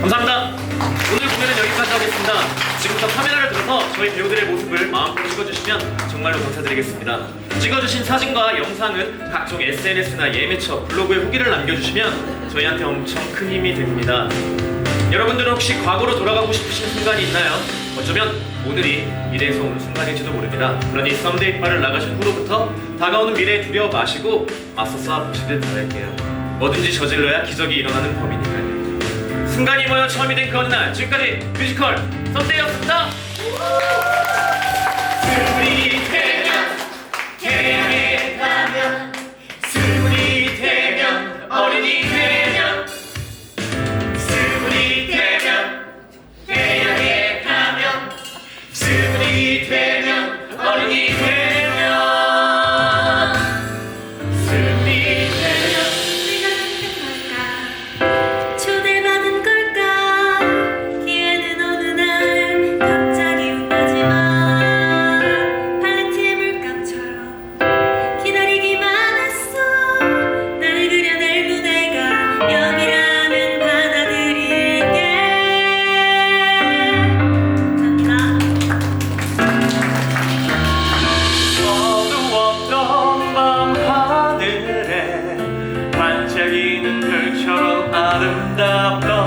감사합니다. 오늘 공연은 여기까지 하겠습니다. 지금부터 카메라를 들어서 저희 배우들의 모습을 마음껏 찍어주시면 정말로 감사드리겠습니다. 찍어주신 사진과 영상은 각종 SNS나 예매처, 블로그에 후기를 남겨주시면 저희한테 엄청 큰 힘이 됩니다. 여러분들은 혹시 과거로 돌아가고 싶으신 순간이 있나요? 어쩌면 오늘이 미래에서 오는 순간일지도 모릅니다. 그러니 썸데이 바를 나가신 후로부터 다가오는 미래에 두려워 마시고 맞서 싸워보시길 바랄게요. 뭐든지 저질러야 기적이 일어나는 법이니까요. 순간이 모여 처음이 된 그 어느 날 지금까지 뮤지컬 썸데이였습니다. 아름답던